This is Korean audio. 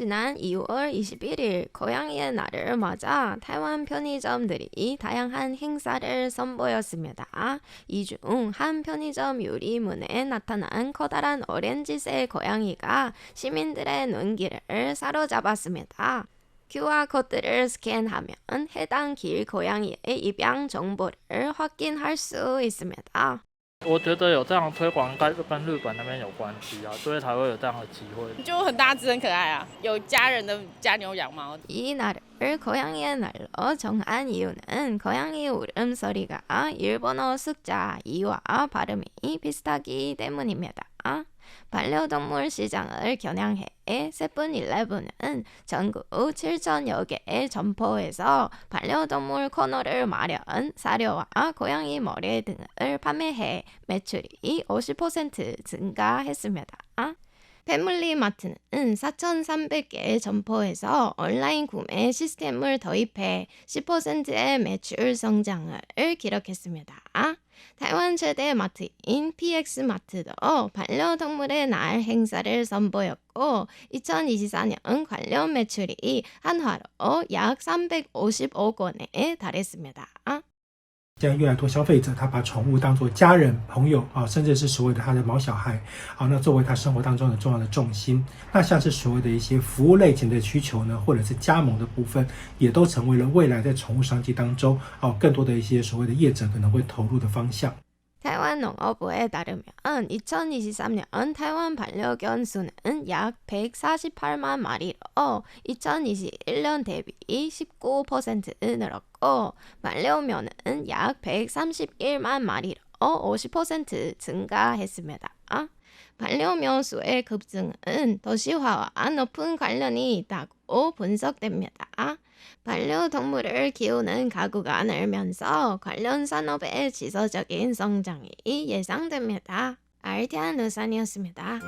지난 2월 21일 고양이의 날을 맞아 타이완 편의점들이 다양한 행사를 선보였습니다. 이 중 한 편의점 유리문에 나타난 커다란 오렌지색 고양이가 시민들의 눈길을 사로잡았습니다. QR코드를 스캔하면 해당 길 고양이의 입양 정보를 확인할 수 있습니다. 我觉得有这样推广，应该就跟日本那边有关系啊，所以才会有这样的机会。就很大只很可爱啊，有家人的家牛羊毛。 이 날을 고양이의 날로 정한 이유는 고양이 울음소리가 일본어 숫자 2와 발음이 비슷하기 때문입니다. 반려동물 시장을 겨냥해 세븐일레븐은 전국 7천여 개의 점포에서 반려동물 코너를 마련, 사료와 고양이 머리 등을 판매해 매출이 50% 증가했습니다. 패밀리마트는 4,300개의 점포에서 온라인 구매 시스템을 도입해 10%의 매출 성장을 기록했습니다. 台湾 최대 마트인 PX마트도 반려동물의 날 행사를 선보였고 2024년 관련 매출이 한화로 약 355억 원에 달했습니다. 现在越来越多消费者，他把宠物当做家人、朋友啊，甚至是所谓的他的毛小孩啊，那作为他生活当中的重要的重心。那像是所谓的一些服务类型的需求呢，或者是加盟的部分，也都成为了未来在宠物商机当中啊，更多的一些所谓的业者可能会投入的方向。 타이완 농업부에 따르면 2023년 타이완 반려견 수는 약 148만 마리로 2021년 대비 19% 늘었고 반려묘는 약 131만 마리로 50% 증가했습니다. 반려묘 수의 급증은 도시화와 높은 관련이 있다고 분석됩니다. 반려동물을 키우는 가구가 늘면서 관련 산업의 지속적인 성장이 예상됩니다. 알티안 우산이었습니다.